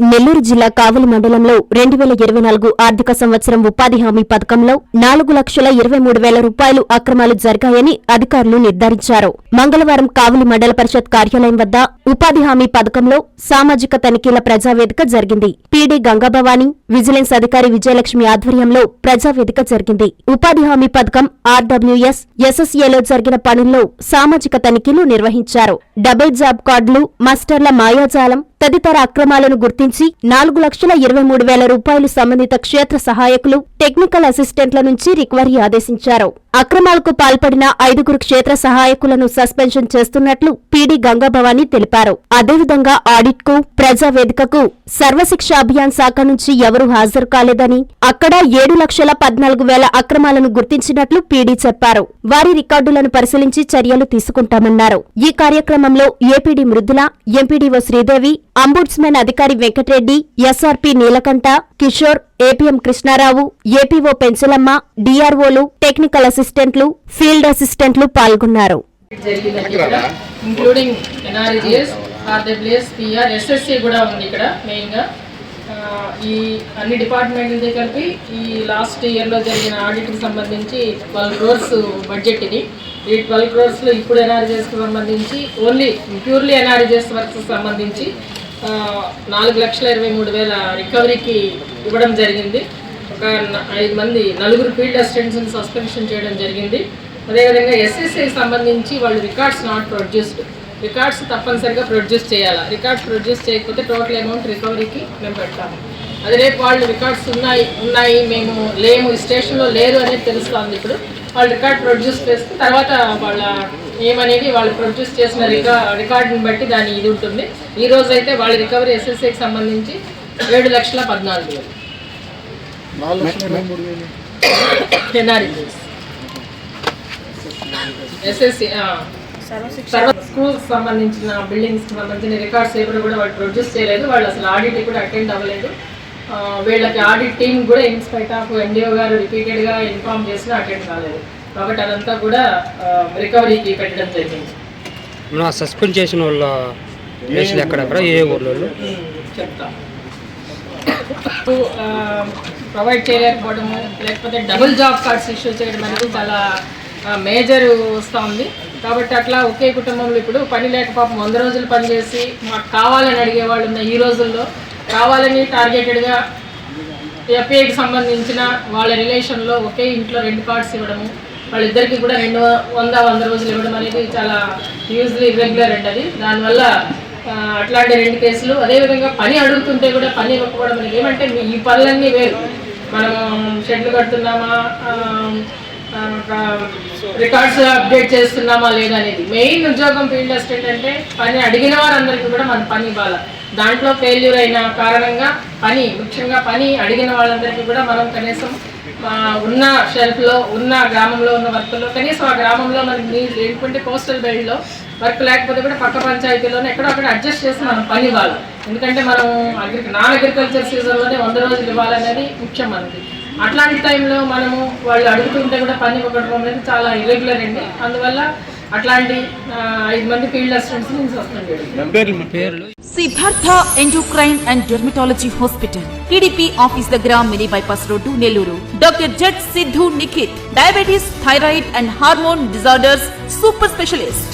నెల్లూరు జిల్లా కావలి మండలంలో రెండు వేల ఇరవై నాలుగు ఆర్థిక సంవత్సరం ఉపాధి హామీ పథకంలో నాలుగు లక్షల ఇరవై మూడు వేల రూపాయలు అక్రమాలు జరిగాయని అధికారులు నిర్ధారించారు. మంగళవారం కావలి మండల పరిషత్ కార్యాలయం వద్ద ఉపాధి హామీ పథకంలో సామాజిక తనిఖీల ప్రజావేదిక జరిగింది. పీడీ గంగాభవాని విజిలెన్స్ అధికారి విజయలక్ష్మి ఆధ్వర్యంలో ప్రజావేదిక జరిగింది. ఉపాధి హామీ పథకం ఆర్డబ్ల్యూఎస్ ఎస్ఎస్ఏలో జరిగిన పనుల్లో సామాజిక తనిఖీలు నిర్వహించారు. డబుల్ జాబ్ కార్డులు మాస్టర్ల మాయాజాలం తదితర అక్రమాలను గుర్తించి నాలుగు లక్షల ఇరవై మూడు వేల రూపాయలు సంబంధిత క్షేత్ర సహాయకులు టెక్నికల్ అసిస్టెంట్ల నుంచి రికవరీ ఆదేశించారు. అక్రమాలకు పాల్పడిన ఐదుగురు క్షేత్ర సహాయకులను సస్పెన్షన్ చేస్తున్నట్లు పీడీ గంగాభవాని తెలిపారు. అదేవిధంగా ఆడిట్కు ప్రజావేదికకు సర్వశిక్ష అభియాన్ శాఖ నుంచి ఎవరూ హాజరు కాలేదని అక్కడ ఏడు లక్షల పద్నాలుగు వేల అక్రమాలను గుర్తించినట్లు పీడీ చెప్పారు. వారి రికార్డులను పరిశీలించి చర్యలు తీసుకుంటామన్నారు. ఈ కార్యక్రమంలో APD Mrudula MPDO Sridevi ombudsman అధికారి Venkata Reddy SRP Neelakanta Kishore APM Krishna Rao APO Pensulamma డిఆర్ఓలు technical అసిస్టెంట్లు ఫీల్డ్ అసిస్టెంట్లు పాల్గొన్నారు. ఇంక్లూడింగ్ కూడా ఉంది ఇక్కడ మెయిన్గా ఈ అన్ని డిపార్ట్మెంట్లతో కలిపి ఈ లాస్ట్ ఇయర్లో జరిగిన ఆడిట్కి సంబంధించి ట్వెల్వ్ క్రోర్స్ బడ్జెట్ ఇది. ఈ ట్వెల్వ్ క్రోర్స్లో ఇప్పుడు ఎన్ఆర్జీఎస్కి సంబంధించి ఓన్లీ ప్యూర్లీ ఎన్ఆర్జీఎస్ వర్క్స్ సంబంధించి నాలుగు లక్షల ఇరవై మూడు వేల రికవరీకి ఇవ్వడం జరిగింది. ఒక ఐదు మంది నలుగురు ఫీల్డ్ అసిస్టెంట్స్ని సస్పెన్షన్ చేయడం జరిగింది. అదేవిధంగా ఎస్ఎస్ఐ సంబంధించి వాళ్ళు రికార్డ్స్ నాట్ ప్రొడ్యూస్డ్. రికార్డ్స్ తప్పనిసరిగా ప్రొడ్యూస్ చేయాలి? రికార్డ్స్ ప్రొడ్యూస్ చేయకపోతే టోటల్ అమౌంట్ రికవరీకి మేము పెడతాము. అది రేపు వాళ్ళు రికార్డ్స్ ఉన్నాయి ఉన్నాయి మేము లేము స్టేషన్లో లేరు అనేది తెలుస్తుంది ఇప్పుడు. వాళ్ళు రికార్డ్ ప్రొడ్యూస్ చేస్తే తర్వాత వాళ్ళ ఏమనేది వాళ్ళు ప్రొడ్యూస్ చేసిన రికా రికార్డుని బట్టి దాని ఇది ఉంటుంది. ఈ రోజు అయితే వాళ్ళ రికవరీ ఎస్ఎస్ఐకి సంబంధించి ఏడు లక్షల పద్నాలుగు వేలు. ఎస్ఎస్సి సర్వ స్కూల్స్ సంబంధించిన బిల్డింగ్స్ సంబంధించిన రికార్డ్స్ ఎవరు కూడా వాళ్ళు ప్రొడ్యూస్ చేయలేదు. వాళ్ళు అసలు ఆడిట్ కూడా అటెండ్ అవ్వలేదు. ఆ, వీళ్ళకి ఆడిట్ టీం కూడా ఇన్స్పైట్ ఆఫ్ ఎన్డీఓ గారు రిపీటెడ్గా ఇన్ఫార్మ్ చేసినా అటెండ్ కాలేదు. కాబట్టి అదంతా కూడా రికవరీకి పెట్టడం జరిగింది. మన సస్పెండ్ చేసిన వాళ్ళ ప్లేస్లు ఎక్కడెక్కడ ఏ ఊర్లో చెప్తా. ప్రొవైడ్ చేయలేకపోవడము లేకపోతే డబుల్ జాబ్ కార్డ్స్ ఇష్యూ చేయడం అనేది చాలా మేజర్ వస్తూ ఉంది. కాబట్టి అట్లా ఒకే కుటుంబంలో ఇప్పుడు పని లేక పాపం వంద రోజులు పని చేసి మాకు కావాలని అడిగే వాళ్ళు ఉన్న ఈ రోజుల్లో కావాలని టార్గెటెడ్గా ఎఫ్ఏకి సంబంధించిన వాళ్ళ రిలేషన్లో ఒకే ఇంట్లో రెండు కార్డ్స్ ఇవ్వడము వాళ్ళిద్దరికి కూడా రెండు వంద వంద రోజులు ఇవ్వడం అనేది చాలా యూజ్లీ ఇర్రెగ్యులర్ అండి అది. దానివల్ల అట్లాంటి రెండు కేసులు అదేవిధంగా పని అడుగుతుంటే కూడా పని ఇవ్వకపోవడం అనేది ఏమంటే ఈ పనులన్నీ వేరు. మనం షెడ్లు కడుతున్నామా రికార్డ్స్ అప్డేట్ చేస్తున్నామా లేదా అనేది. మెయిన్ ఉద్యోగం ఫీల్డ్ అసిస్టెంట్ అంటే పని అడిగిన వారందరికీ కూడా మన పని ఇవ్వాలి. దాంట్లో ఫెయిల్యూర్ అయిన కారణంగా పని ముఖ్యంగా పని అడిగిన వాళ్ళందరికీ కూడా మనం కనీసం ఉన్న షెల్ఫ్లో ఉన్న గ్రామంలో ఉన్న వర్క్లో కనీసం ఆ గ్రామంలో మనకి నీళ్ళు లేకుంటే కోస్టల్ బెల్ట్లో వర్క్ లేకపోతే కూడా పక్క పంచాయతీలోనే ఎక్కడో అక్కడ అడ్జస్ట్ చేసి మనం పని ఇవ్వాలి. ఎందుకంటే మనం అగ్రి నాన్ అగ్రికల్చర్ సీజన్లోనే వంద రోజులు ఇవ్వాలనేది ముఖ్యం మనకి. అట్లాంటి టైంలో మనము వాళ్ళు అడుగుతుంటే కూడా పని ఇవ్వడం అనేది చాలా ఇరెగ్యులర్ అండి. అందువల్ల అట్లాంటి ఐదు మంది field assistants Siddhartha endocrine and dermatology hospital TDP office దగ్గర mini bypass road Nellore. Doctor Z Siddhu Nikhith diabetes thyroid and hormone disorders super specialist